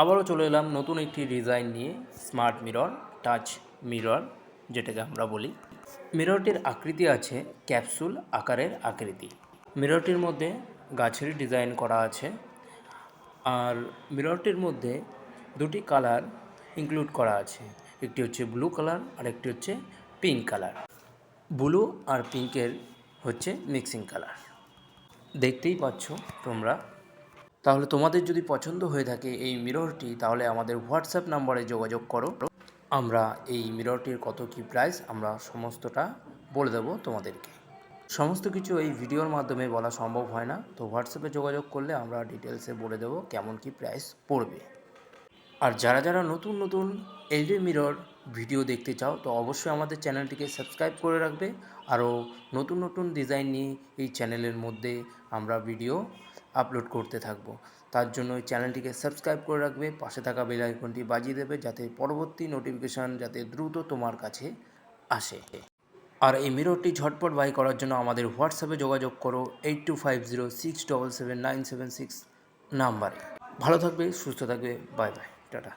আবারও চলে এলাম নতুন একটি ডিজাইন নিয়ে স্মার্ট মিরর, টাচ মিরর, যেটাকে আমরা বলি। মিররটির আকৃতি আছে ক্যাপসুল আকারের আকৃতি। মিররটির মধ্যে গাছের ডিজাইন করা আছে। আর মিররটির মধ্যে দুটি কালার ইনক্লুড করা আছে। একটি হচ্ছে ব্লু কালার আর একটি হচ্ছে পিঙ্ক কালার। ব্লু আর পিঙ্কের হচ্ছে মিক্সিং কালার। দেখতেই পাচ্ছ তোমরা তাহলে তোমাদের যদি পছন্দ হয়ে থাকে এই মিররটি তাহলে আমাদের হোয়াটসঅ্যাপ নাম্বারে যোগাযোগ করো। আমরা এই মিররটির কত কী প্রাইস আমরা সমস্তটা বলে দেবো তোমাদেরকে। সমস্ত কিছু এই ভিডিওর মাধ্যমে বলা সম্ভব হয় না, তো হোয়াটসঅ্যাপে যোগাযোগ করলে আমরা ডিটেলসে বলে দেবো কেমন কি প্রাইস পড়বে। আর যারা যারা নতুন নতুন এলডি মিরর ভিডিও দেখতে চাও, তো অবশ্যই আমাদের চ্যানেলটিকে সাবস্ক্রাইব করে রাখবে। আরও নতুন নতুন ডিজাইন নিয়ে এই চ্যানেলের মধ্যে আমরা ভিডিও আপলোড করতে থাকব। তার জন্য ওই চ্যানেলটিকে সাবস্ক্রাইব করে রাখবে, পাশে থাকা বেল আইকনটি বাজিয়ে দেবে যাতে পরবর্তী নোটিফিকেশান যাতে দ্রুত তোমার কাছে আসে। আর এই মিররটি ঝটপট বাই করার জন্য আমাদের হোয়াটসঅ্যাপে যোগাযোগ করো eight two five zero six double seven nine seven six নাম্বারে। ভালো থাকবে, সুস্থ থাকবে বাই বাই টাটা।